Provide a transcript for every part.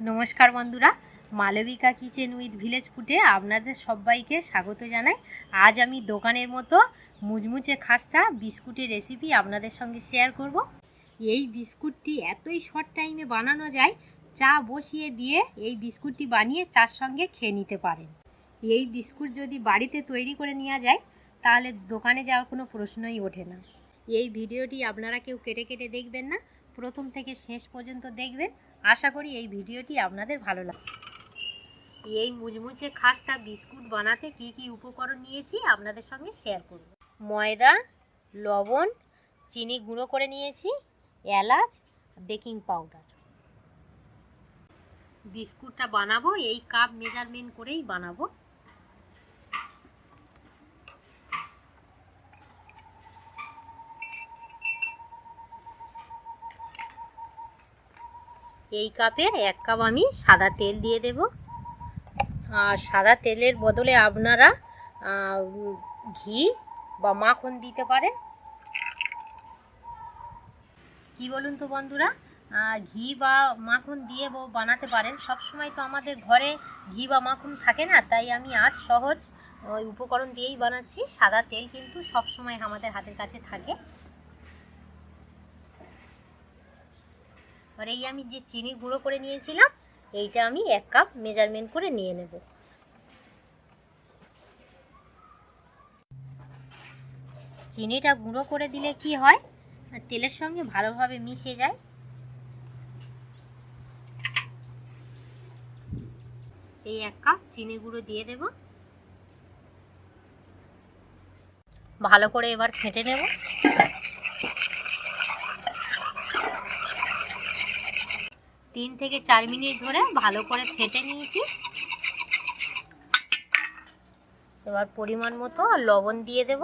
নমস্কার বন্ধুরা, Malavika kitchen with village ফুটে আপনাদের সবাইকে স্বাগত জানাই। আজ আমি দোকানের মতো মুচমুচে খাস্তা বিস্কুটের রেসিপি আপনাদের সঙ্গে শেয়ার করব। এই বিস্কুটটি এতই শর্ট টাইমে বানানো যায়, চা বসিয়ে দিয়ে এই বিস্কুটটি বানিয়ে চার সঙ্গে খেয়ে নিতে পারেন। এই বিস্কুট যদি বাড়িতে তৈরি করে নেওয়া যায়, তাহলে দোকানে যাওয়ার কোনো প্রশ্নই ওঠে না। এই ভিডিওটি আপনারা কেউ কেটে কেটে দেখবেন না। প্রথম থেকে শেষ পর্যন্ত দেখবেন। আশা করি এই ভিডিওটি আপনাদের ভালো লাগবে এই মুচমুচে খাস্তা বিস্কুট বানাতে কি কি উপকরণ নিয়েছি আপনাদের সঙ্গে শেয়ার করব। ময়দা, লবণ, চিনি গুঁড়ো করে নিয়েছি, এলাচ বেকিং পাউডার বিস্কুটটা বানাবো, এই কাপ মেজারমেন্ট করেই বানাবো। এই কাপের এক কাপ আমি সাদা তেল দিয়ে দেব। আর সাদা তেলের বদলে আপনারা ঘি বা মাখন দিতে পারেন। কি বলুন তো বন্ধুরা? ঘি বা মাখন দিয়ে বানাতে পারেন। সব সময় তো আমাদের ঘরে ঘি বা মাখন থাকে না, তাই আমি আজ সহজ ওই উপকরণ দিয়েই বানাচ্ছি। সাদা তেল কিন্তু সব সময় আমাদের হাতের কাছে থাকে। আর এই আমি যে চিনি গুঁড়ো করে নিয়েছিলাম, এইটা আমি এক কাপ মেজারমেন্ট করে নিয়ে নেব। চিনিটা গুঁড়ো করে দিলে কি হয়? তেলের সঙ্গে ভালোভাবে মিশে যায়। এই এক কাপ চিনি গুঁড়ো দিয়ে দেব। ভালো করে এবার ফেটে নেব। তিন থেকে চার মিনিট ধরে ভালো করে ফেটে নিয়েছি। এবার পরিমাণ মতো লবণ দিয়ে দেব।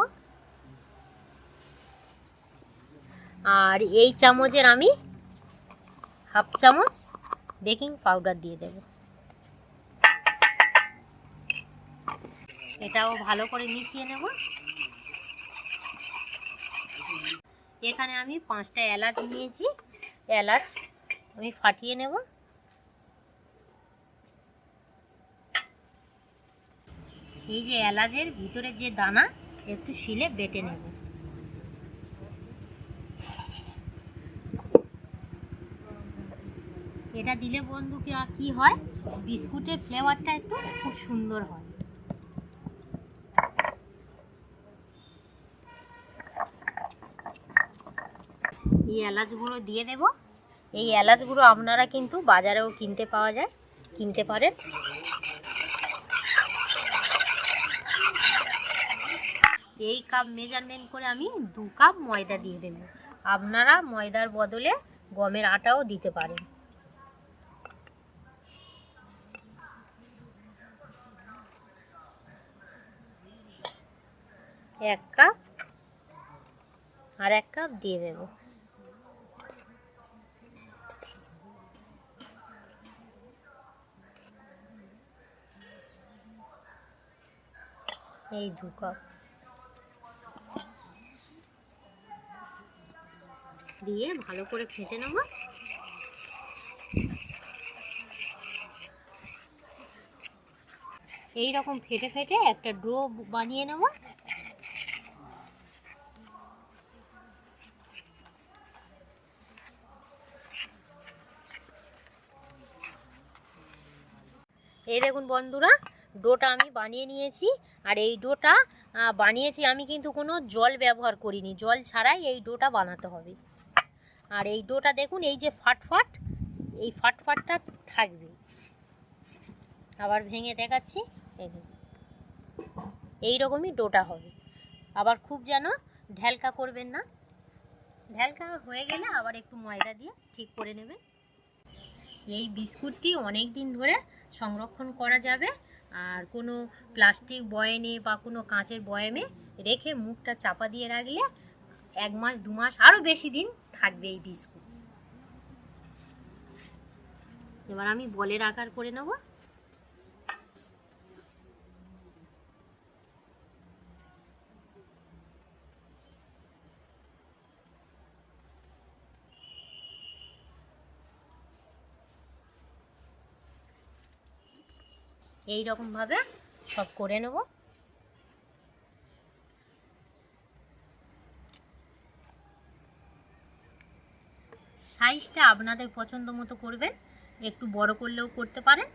আর এই চামচের আমি হাফ চামচ বেকিং পাউডার দিয়ে দেব। এটাও ভালো করে মিশিয়ে নেব। এখানে আমি পাঁচটা এলাচ নিয়েছি। এলাচ আমি ফাটিয়ে নেব। এই যে এলাচের ভিতরে যে দানা, একটু শিলে বেটে নেব। এটা দিলে বন্ধু কি কি হয়? বিস্কুটের ফ্লেভারটা একটু খুব সুন্দর হয়। এই এলাচগুলো দিয়ে দেব। এই এলাচগুলো আপনারা কিন্তু বাজারেও কিনতে পাওয়া যায়, কিনতে পারেন। এই কাপ মেজারমেন্ট করে আমি দু কাপ ময়দা দিয়ে দেব। আপনারা ময়দার বদলে গমের আটাও দিতে পারেন। এক কাপ আর এক কাপ দিয়ে দেবো। এই দু কাপ। দিয়ে ভালো করে ফেটে নেব। এই রকম ফেটে ফেটে একটা ডো বানিয়ে নেব। এই দেখুন বন্ধুরা ডোটা আমি বানিয়ে নিয়েছি, আর এই ডোটা বানিয়েছি আমি কিন্তু কোনো জল ব্যবহার করিনি। জল ছাড়াই এই ডোটা বানাতে হবে। আর এই ডোটা দেখুন, এই যে ফাটফাট, এই ফাটফাটটা থাকবে। আবার ভেঙে দেখাচ্ছি, এই রকমই ডোটা হবে। আবার খুব যেন ঢ্যালকা করবেন না। ঢ্যালকা হয়ে গেলে আবার একটু ময়দা দিয়ে ঠিক করে নেবেন। এই বিস্কুটটি অনেক দিন ধরে সংরক্ষণ করা যাবে। আর কোনো প্লাস্টিক বয়েমে বা কোনো কাঁচের বয়েমে রেখে মুখটা চাপা দিয়ে রাখলে এক মাস, দু মাস আরও বেশি দিন থাকবে এই বিস্কুট এবার আমি বলের আকার করে নেব। এই রকমভাবে সব করে নেব। সাইজটা আপনাদের পছন্দ মতো করবেন, একটু বড় করলেও করতে পারেন।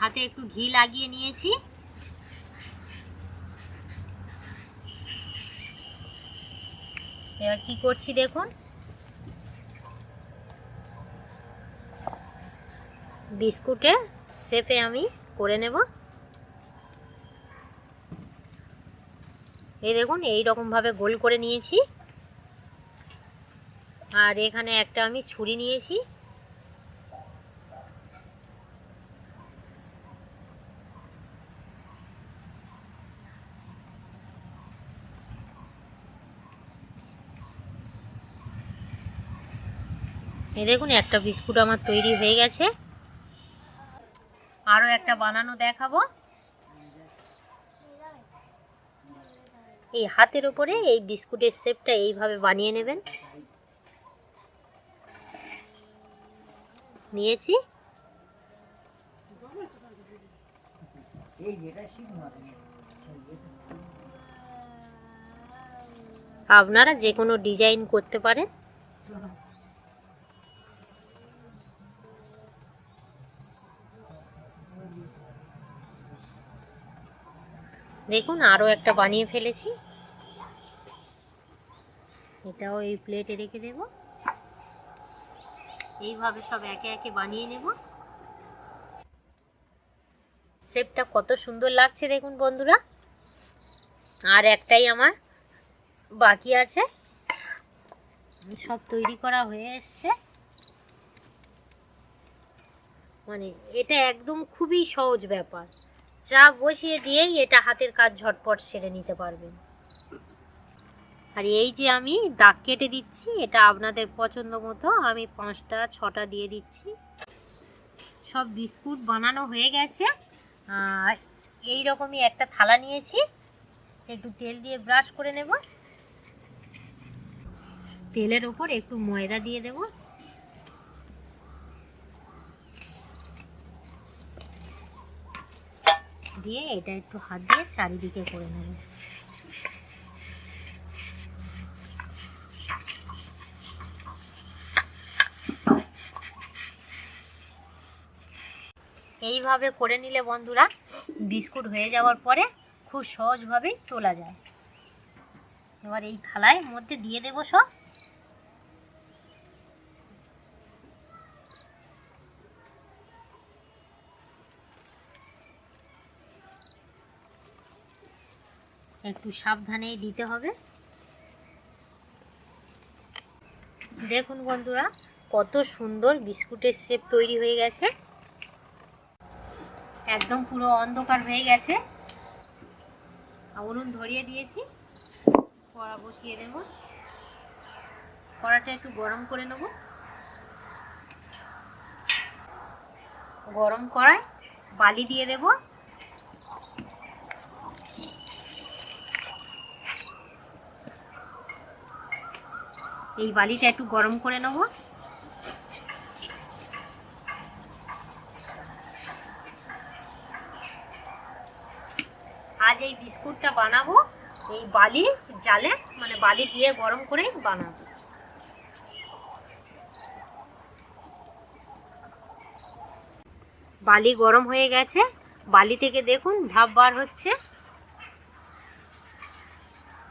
হাতে একটু ঘি লাগিয়ে নিয়েছি। এবার কি করছি দেখুন বিস্কুটে শেপে আমি করে নেব। এই দেখুন, এই রকমভাবে গোল করে নিয়েছি। আর এখানে একটা আমি ছুরি নিয়েছি। এই দেখুন, একটা বিস্কুট আমার তৈরি হয়ে গেছে। আরও একটা বানানো দেখাবো। এই হাতের ওপরে এই বিস্কুটের শেপটা এইভাবে বানিয়ে নেবেন। নিয়েছি। আপনারা যে কোনো ডিজাইন করতে পারেন। দেখুন আরও একটা বানিয়ে ফেলেছি। এটাও এই প্লেটে রেখে দেব। এইভাবে সব একে একে বানিয়ে নেব। শেপটা কত সুন্দর লাগছে দেখুন বন্ধুরা। আর একটাই আমার বাকি আছে। সব তৈরি করা হয়ে এসছে। মানে এটা একদম খুবই সহজ ব্যাপার। চা বসিয়ে দিয়েই এটা হাতের কাজ ঝটপট সেরে নিতে পারবেন। আর এই যে আমি দাগ কেটে দিচ্ছি, এটা আপনাদের পছন্দ মতো আমি পাঁচটা, ছটা দিয়ে দিচ্ছি। সব বিস্কুট বানানো হয়ে গেছে। আর এই রকমই একটা থালা নিয়েছি। একটু তেল দিয়ে ব্রাশ করে নেব। তেলের ওপর একটু ময়দা দিয়ে দেবো। দিয়ে এটা একটু হাত দিয়ে চারিদিকে করে নেব। এইভাবে করে নিলে বন্ধুরা, বিস্কুট হয়ে যাওয়ার পরে খুব সহজভাবেই তোলা যায়। এবার এই থালায় মধ্যে দিয়ে দেবো সব। একটু সাবধানেই দিতে হবে। দেখুন বন্ধুরা, কত সুন্দর বিস্কুটের শেপ তৈরি হয়ে গেছে। একদম পুরো অন্ধকার হয়ে গেছে। উনুন ধরিয়ে দিয়েছি। কড়া বসিয়ে দেব। কড়াটা একটু গরম করে নেব। গরম করায় বালি দিয়ে দেবো। এই বালিটা একটু গরম করে নেব। আজ এই বিস্কুটটা বানাবো, এই বালি জালে মানে বালি দিয়ে গরম করেই বানাবো। বালি গরম হয়ে গেছে, বালি থেকে দেখুন ভাব বার হচ্ছে।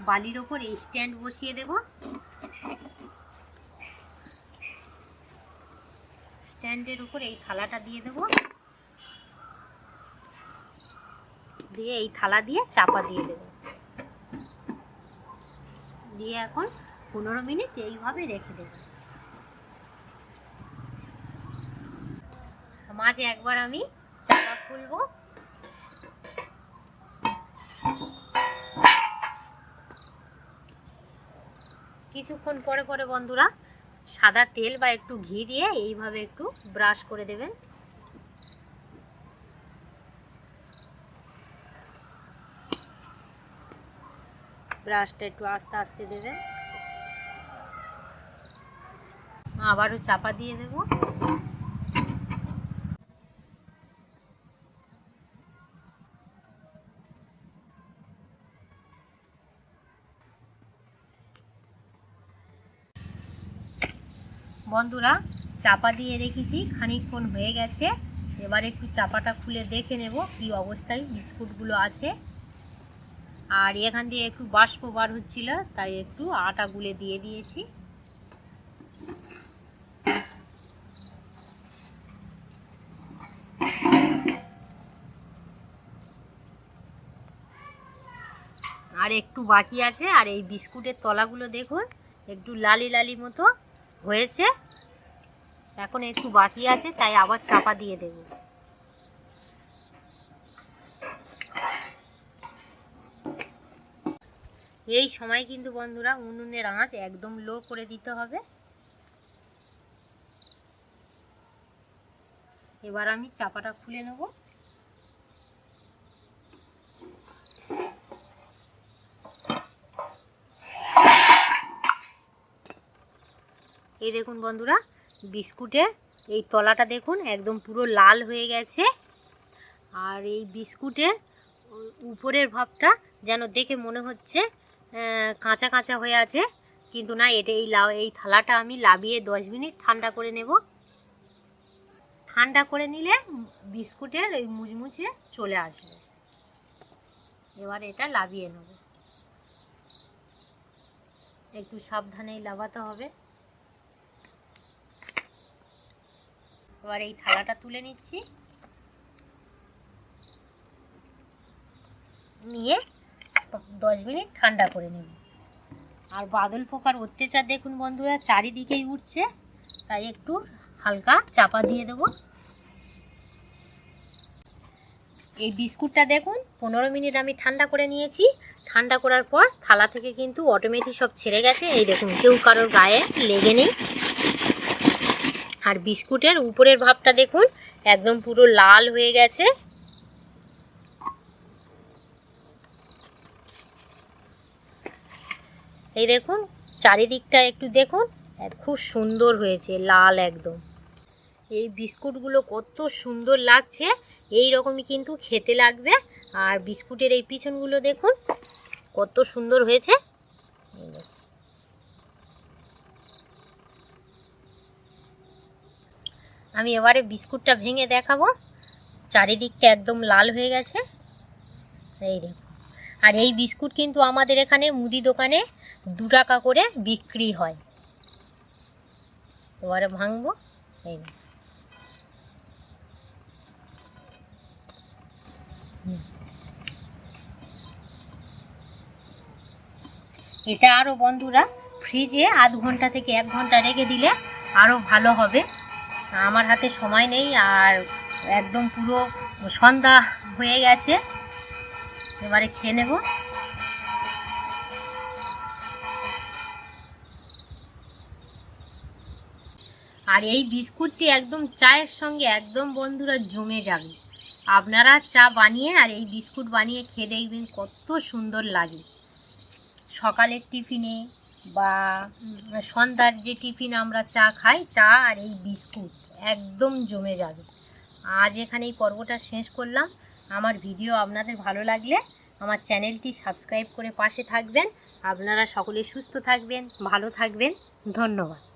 বালির ওপর এই স্ট্যান্ড বসিয়ে দেবো। স্ট্যান্ডের উপর এই থালাটা দিয়ে দেব। দিয়ে এই থালা দিয়ে চাপা দিয়ে দেব। দিয়ে এখন পনেরো মিনিট এইভাবে রেখে দেব। মাঝে একবার আমি চাপা খুলবো। কিছুক্ষণ পরে পরে বন্ধুরা সাদা তেল বা একটু ঘি দিয়ে এইভাবে একটু ব্রাশ করে দেবেন। ব্রাশটা একটু আস্তে আস্তে দেবেন। আবারও চাপা দিয়ে দেবো। বন্ধুরা, চাপা দিয়ে রেখেছি, খানিকক্ষণ হয়ে গেছে। এবার একটু চাপাটা খুলে দেখে নেব কি অবস্থায় বিস্কুটগুলো আছে। আর এখান দিয়ে একটু বাষ্প বার হচ্ছিল, তাই একটু আটা গুলে দিয়ে দিয়েছি। আর একটু বাকি আছে, আর এই বিস্কুটের তলাগুলো দেখুন, একটু লালি লালি মতো। হয়েছে। এখন একটু বাকি আছে, তাই আবার চাপা দিয়ে দেব। এই সময় কিন্তু বন্ধুরা উনুনের আঁচ একদম লো করে দিতে হবে। এবার আমি চাপাটা খুলে নেব। এই দেখুন বন্ধুরা, বিস্কুটের, এই তলাটা দেখুন একদম পুরো লাল হয়ে গেছে। আর এই বিস্কুটের উপরের ভাবটা যেন দেখে মনে হচ্ছে কাঁচা কাঁচা হয়ে আছে। কিন্তু না, এটা এই লাউ, এই থালাটা আমি লাভিয়ে দশ মিনিট ঠান্ডা করে নেব। ঠান্ডা করে নিলে বিস্কুটের এই মুচমুচে চলে আসবে। এবার এটা লাভিয়ে নেব। একটু সাবধানেই লাভাতে হবে। এবার এই থালাটা তুলে নিচ্ছি। নিয়ে দশ মিনিট ঠান্ডা করে নেব। আর বাদল পোকার অত্যাচার দেখুন বন্ধুরা, চারিদিকেই উঠছে। তাই একটু হালকা চাপা দিয়ে দেব। এই বিস্কুটটা দেখুন, পনেরো মিনিট আমি ঠান্ডা করে নিয়েছি। ঠান্ডা করার পর থালা থেকে কিন্তু অটোমেটিক সব ছেড়ে গেছে। এই দেখুন, কেউ কারোর গায়ে লেগে নেই। আর বিস্কুটের উপরের ভাবটা দেখুন, একদম পুরো লাল হয়ে গেছে। এই দেখুন, চারিদিকটা একটু দেখুন খুব সুন্দর হয়েছে, লাল একদম। এই বিস্কুটগুলো কত সুন্দর লাগছে, এই রকমই কিন্তু খেতে লাগবে। আর বিস্কুটের এই পিছনগুলো দেখুন, কত সুন্দর হয়েছে এই দেখুন আমি এবারে বিস্কুটটা ভেঙে দেখাবো। চারিদিকটা একদম লাল হয়ে গেছে। এই দেখো। আর এই বিস্কুট কিন্তু আমাদের এখানে মুদি দোকানে দু টাকা করে বিক্রি হয়। এবারে ভাঙবো। এই এটা আরও বন্ধুরা ফ্রিজে আধ ঘণ্টা থেকে এক ঘণ্টা রেখে দিলে আরও ভালো হবে। আমার হাতে সময় নেই আর একদম পুরো সন্ধ্যা হয়ে গেছে। এবারে খেয়ে নেব। আর এই বিস্কুটটি একদম চায়ের সঙ্গে একদম বন্ধুরা জমে যাবে। আপনারা চা বানিয়ে আর এই বিস্কুট বানিয়ে খেয়ে দেখবেন কত সুন্দর লাগে। সকালের টিফিনে বা সন্ধ্যার যে টিফিন আমরা চা খাই, চা আর এই বিস্কুট। একদম জমে যাবে। আজ এখানে এই পর্বটা শেষ করলাম। আমার ভিডিও আপনাদের ভালো লাগলে আমার চ্যানেলটি সাবস্ক্রাইব করে পাশে থাকবেন। আপনারা সকলে সুস্থ থাকবেন, ভালো থাকবেন। ধন্যবাদ।